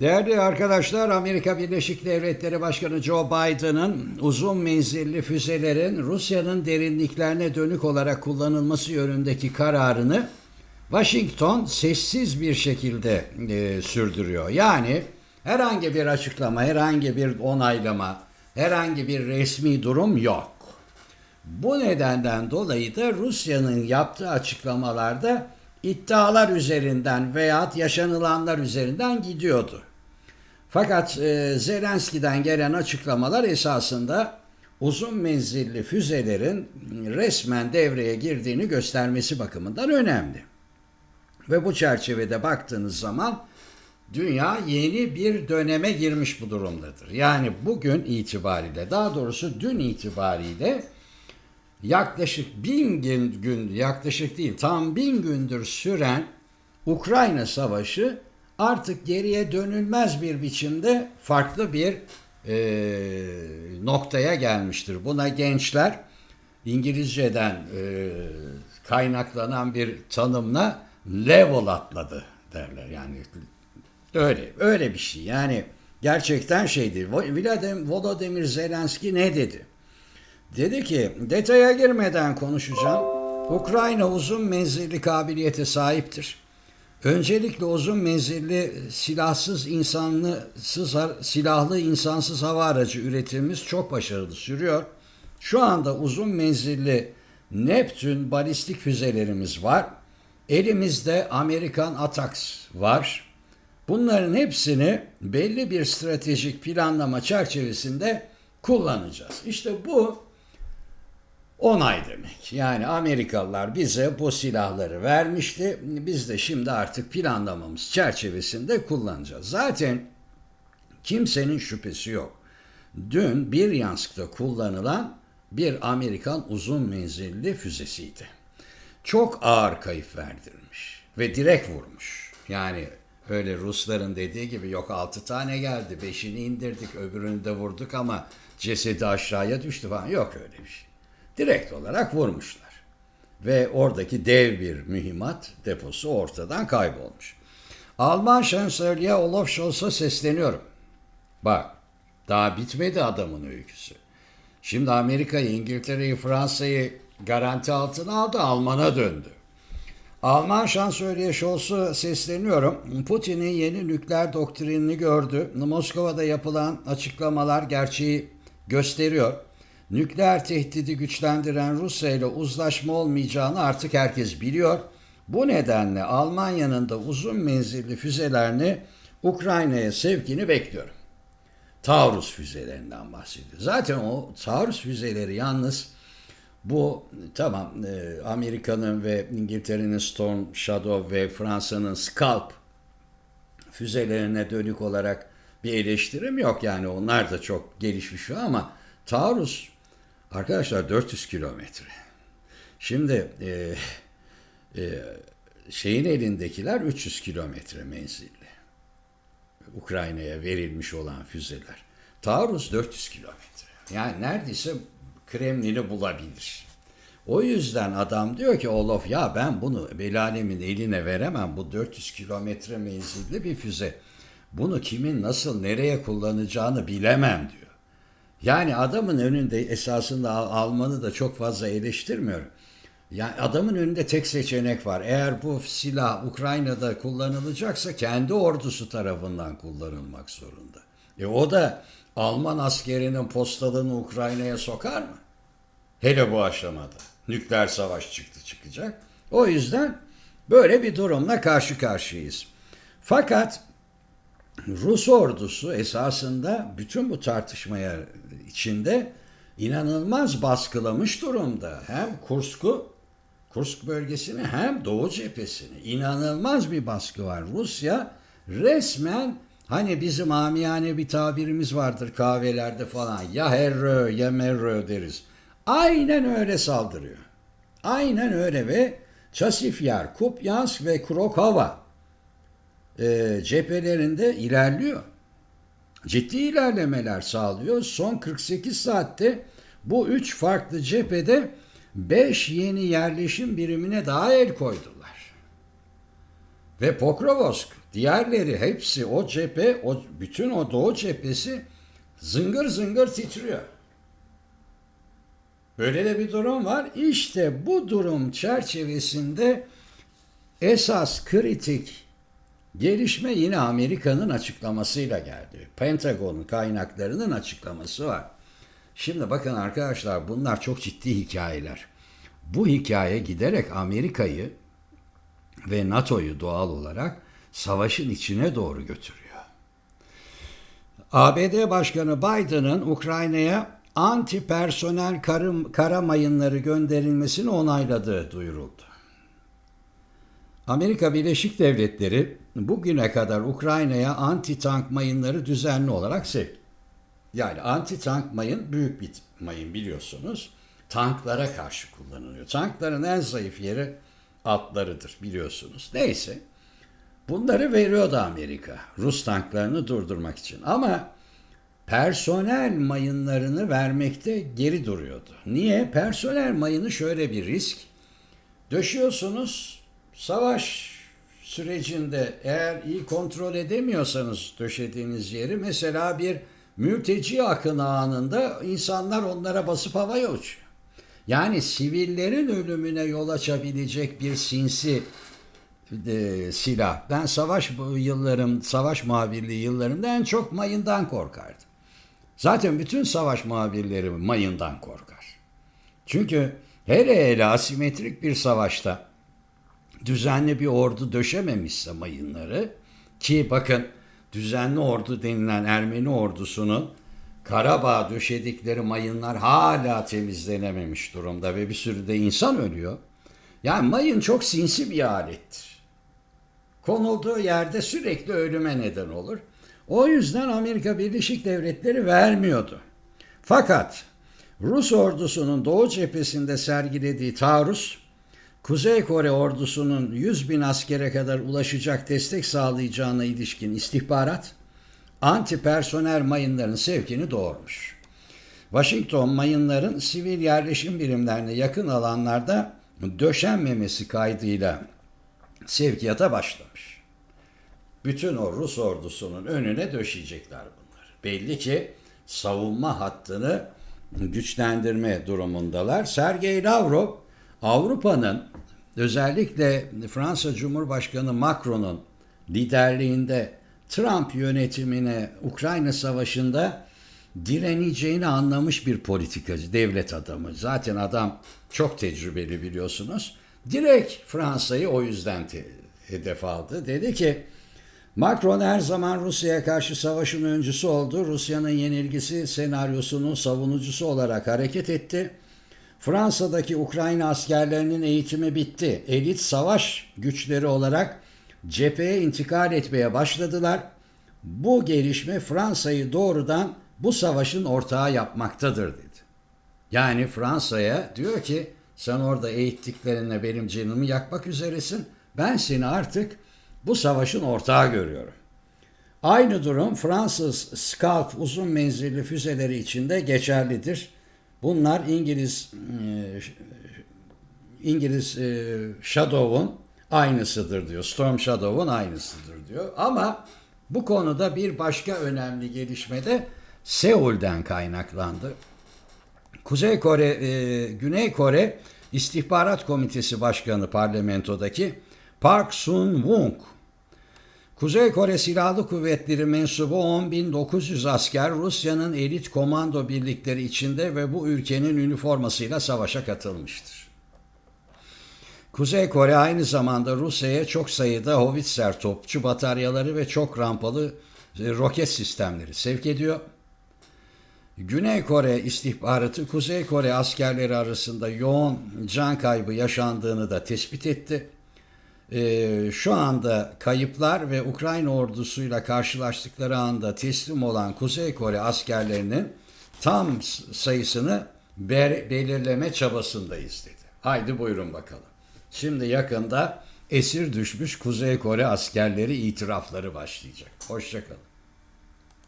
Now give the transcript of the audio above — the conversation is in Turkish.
Değerli arkadaşlar, Amerika Birleşik Devletleri Başkanı Joe Biden'ın uzun menzilli füzelerin Rusya'nın derinliklerine dönük olarak kullanılması yönündeki kararını Washington sessiz bir şekilde e, sürdürüyor. Yani herhangi bir açıklama, herhangi bir onaylama, herhangi bir resmi durum yok. Bu nedenden dolayı da Rusya'nın yaptığı açıklamalarda iddialar üzerinden veya yaşanılanlar üzerinden gidiyordu. Fakat e, Zelenski'den gelen açıklamalar esasında uzun menzilli füzelerin resmen devreye girdiğini göstermesi bakımından önemli. Ve bu çerçevede baktığınız zaman dünya yeni bir döneme girmiş bu durumdadır. Yani bugün itibariyle daha doğrusu dün itibariyle yaklaşık bin gün, gün yaklaşık değil tam bin gündür süren Ukrayna Savaşı artık geriye dönülmez bir biçimde farklı bir e, noktaya gelmiştir. Buna gençler İngilizceden e, kaynaklanan bir tanımla level atladı derler. Yani öyle öyle bir şey. Yani gerçekten şeydi. Vladimir Volodymyr Zelenski ne dedi? Dedi ki detaya girmeden konuşacağım. Ukrayna uzun menzilli kabiliyete sahiptir. Öncelikle uzun menzilli silahsız insansız silahlı insansız hava aracı üretimimiz çok başarılı sürüyor. Şu anda uzun menzilli Neptün balistik füzelerimiz var. Elimizde Amerikan Atax var. Bunların hepsini belli bir stratejik planlama çerçevesinde kullanacağız. İşte bu onay demek. Yani Amerikalılar bize bu silahları vermişti. Biz de şimdi artık planlamamız çerçevesinde kullanacağız. Zaten kimsenin şüphesi yok. Dün bir Yansk'ta kullanılan bir Amerikan uzun menzilli füzesiydi. Çok ağır kayıp verdirmiş ve direkt vurmuş. Yani öyle Rusların dediği gibi yok 6 tane geldi, 5'ini indirdik, öbürünü de vurduk ama cesedi aşağıya düştü falan. Yok öyle bir şey direkt olarak vurmuşlar. Ve oradaki dev bir mühimmat deposu ortadan kaybolmuş. Alman şansölye Olaf Scholz'a sesleniyorum. Bak daha bitmedi adamın öyküsü. Şimdi Amerika'yı, İngiltere'yi, Fransa'yı garanti altına aldı, Alman'a döndü. Alman şansölye Scholz'a sesleniyorum. Putin'in yeni nükleer doktrinini gördü. Moskova'da yapılan açıklamalar gerçeği gösteriyor nükleer tehdidi güçlendiren Rusya ile uzlaşma olmayacağını artık herkes biliyor. Bu nedenle Almanya'nın da uzun menzilli füzelerini Ukrayna'ya sevkini bekliyorum. Taurus füzelerinden bahsediyor. Zaten o Taurus füzeleri yalnız bu tamam e, Amerika'nın ve İngiltere'nin Storm Shadow ve Fransa'nın Scalp füzelerine dönük olarak bir eleştirim yok. Yani onlar da çok gelişmiş ama Taurus Arkadaşlar 400 kilometre. Şimdi e, e, şeyin elindekiler 300 kilometre menzilli. Ukrayna'ya verilmiş olan füzeler. Taarruz 400 kilometre. Yani neredeyse Kremlin'i bulabilir. O yüzden adam diyor ki Olof ya ben bunu Belalemin eline veremem. Bu 400 kilometre menzilli bir füze. Bunu kimin nasıl nereye kullanacağını bilemem diyor. Yani adamın önünde esasında Alman'ı da çok fazla eleştirmiyorum. Yani adamın önünde tek seçenek var. Eğer bu silah Ukrayna'da kullanılacaksa kendi ordusu tarafından kullanılmak zorunda. E o da Alman askerinin postalını Ukrayna'ya sokar mı? Hele bu aşamada. Nükleer savaş çıktı çıkacak. O yüzden böyle bir durumla karşı karşıyayız. Fakat Rus ordusu esasında bütün bu tartışmaya içinde inanılmaz baskılamış durumda. Hem Kursk'u, Kursk bölgesini hem Doğu cephesini. inanılmaz bir baskı var. Rusya resmen hani bizim amiyane bir tabirimiz vardır kahvelerde falan. Ya herrö ya merrö deriz. Aynen öyle saldırıyor. Aynen öyle ve Çasifyar, Kupyansk ve Krokova e, cephelerinde ilerliyor. Ciddi ilerlemeler sağlıyor. Son 48 saatte bu üç farklı cephede 5 yeni yerleşim birimine daha el koydular. Ve Pokrovsk Diğerleri hepsi o cephe, o bütün o doğu cephesi zıngır zıngır titriyor. Böyle de bir durum var. İşte bu durum çerçevesinde esas kritik gelişme yine Amerika'nın açıklamasıyla geldi. Pentagon'un kaynaklarının açıklaması var. Şimdi bakın arkadaşlar bunlar çok ciddi hikayeler. Bu hikaye giderek Amerika'yı ve NATO'yu doğal olarak savaşın içine doğru götürüyor. ABD Başkanı Biden'ın Ukrayna'ya anti personel karım, kara mayınları gönderilmesini onayladığı duyuruldu. Amerika Birleşik Devletleri bugüne kadar Ukrayna'ya anti tank mayınları düzenli olarak sevk. Yani anti tank mayın büyük bir mayın biliyorsunuz. Tanklara karşı kullanılıyor. Tankların en zayıf yeri altlarıdır biliyorsunuz. Neyse. Bunları veriyordu Amerika Rus tanklarını durdurmak için. Ama personel mayınlarını vermekte geri duruyordu. Niye? Personel mayını şöyle bir risk. Döşüyorsunuz savaş sürecinde eğer iyi kontrol edemiyorsanız döşediğiniz yeri mesela bir mülteci akını anında insanlar onlara basıp havaya uçuyor. Yani sivillerin ölümüne yol açabilecek bir sinsi e, silah. Ben savaş yıllarım, savaş muhabirliği yıllarımda en çok mayından korkardım. Zaten bütün savaş muhabirleri mayından korkar. Çünkü hele hele asimetrik bir savaşta düzenli bir ordu döşememişse mayınları ki bakın düzenli ordu denilen Ermeni ordusunun Karabağ döşedikleri mayınlar hala temizlenememiş durumda ve bir sürü de insan ölüyor. Yani mayın çok sinsi bir alettir. Konulduğu yerde sürekli ölüme neden olur. O yüzden Amerika Birleşik Devletleri vermiyordu. Fakat Rus ordusunun Doğu cephesinde sergilediği taarruz, Kuzey Kore ordusunun 100 bin askere kadar ulaşacak destek sağlayacağına ilişkin istihbarat, anti personel mayınların sevkini doğurmuş. Washington mayınların sivil yerleşim birimlerine yakın alanlarda döşenmemesi kaydıyla sevkiyata başlamış. Bütün o Rus ordusunun önüne döşeyecekler bunları. Belli ki savunma hattını güçlendirme durumundalar. Sergey Lavrov Avrupa'nın özellikle Fransa Cumhurbaşkanı Macron'un liderliğinde Trump yönetimine Ukrayna Savaşı'nda direneceğini anlamış bir politikacı, devlet adamı. Zaten adam çok tecrübeli biliyorsunuz. Direkt Fransa'yı o yüzden te- hedef aldı. Dedi ki Macron her zaman Rusya'ya karşı savaşın öncüsü oldu. Rusya'nın yenilgisi senaryosunun savunucusu olarak hareket etti. Fransa'daki Ukrayna askerlerinin eğitimi bitti. Elit savaş güçleri olarak cepheye intikal etmeye başladılar. Bu gelişme Fransa'yı doğrudan bu savaşın ortağı yapmaktadır dedi. Yani Fransa'ya diyor ki sen orada eğittiklerinle benim canımı yakmak üzeresin. Ben seni artık bu savaşın ortağı görüyorum. Aynı durum Fransız Scalp uzun menzilli füzeleri için de geçerlidir. Bunlar İngiliz e, İngiliz e, Shadow'un aynısıdır diyor. Storm Shadow'un aynısıdır diyor. Ama bu konuda bir başka önemli gelişme de Seul'den kaynaklandı. Kuzey Kore, e, Güney Kore İstihbarat Komitesi Başkanı parlamentodaki Park Sun-wook, Kuzey Kore Silahlı Kuvvetleri mensubu 10.900 asker Rusya'nın elit komando birlikleri içinde ve bu ülkenin üniformasıyla savaşa katılmıştır. Kuzey Kore aynı zamanda Rusya'ya çok sayıda Howitzer topçu bataryaları ve çok rampalı e, roket sistemleri sevk ediyor. Güney Kore istihbaratı Kuzey Kore askerleri arasında yoğun can kaybı yaşandığını da tespit etti. Ee, şu anda kayıplar ve Ukrayna ordusuyla karşılaştıkları anda teslim olan Kuzey Kore askerlerinin tam sayısını ber- belirleme çabasındayız dedi. Haydi buyurun bakalım. Şimdi yakında esir düşmüş Kuzey Kore askerleri itirafları başlayacak. Hoşçakalın.